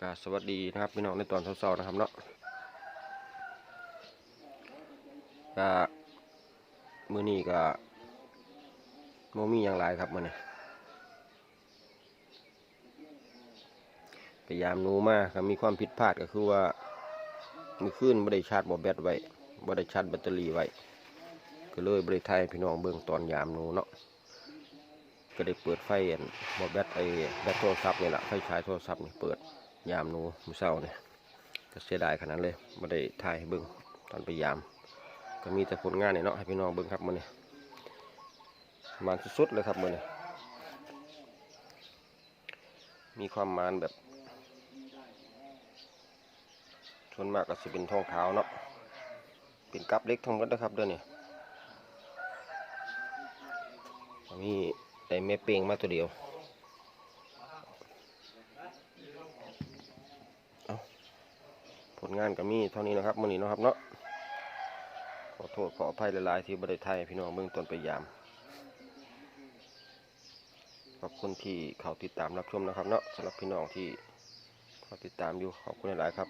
ก็สวัสดีนะครับพี่น้องในตอนเช้าๆนะครับเนาะก็มือนี้ก็โมมีอย่างไรครับมื้อนี้พยายามหนูมาก็มีความผิดพลาดก็คือว่ามือขึ้นไม่ได้ชาร์จบอแบตไว้บ่ได้ชาร์จแบตเตอรี่ไว้ก็เลยบริไทยพี่น้องเบิ่งตอนยามหนูเนาะก็ได้เปิดไฟอันบอแบตไอแบตโทรศัพท์นี่แหละไฟฉายโทรศัพท์นี่เปิด ยามหนูมือเช้านี่ก็เสียดายขนาดเลยไม่ได้ถ่ายให้เบิ่งตอนไปยาม ก็มีแต่ผลงานเนี่ยเนาะให้พี่น้องเบิ่งครับมื้อนี้มันสุดๆเลยครับมื้อนี้มีความมันแบบส่วนมากก็สิเป็นทองขาวเนาะเป็นกับเล็กทั้งหมดนะครับเด้อเนี่ยมีได้แม่เป้งมาตัวเดียว ลงานก็มีเท่านี้นะครับมื่อนี้นะครับเนาะขอโทษขออภัยหลายๆที่บริไทยพี่น้องเมืองต้นไปยามขอบคุณที่เขาติดตามรับชมนะครับเนาะสำหรับพี่น้องที่เขาติดตามอยู่ขอบคุณหลายๆครับ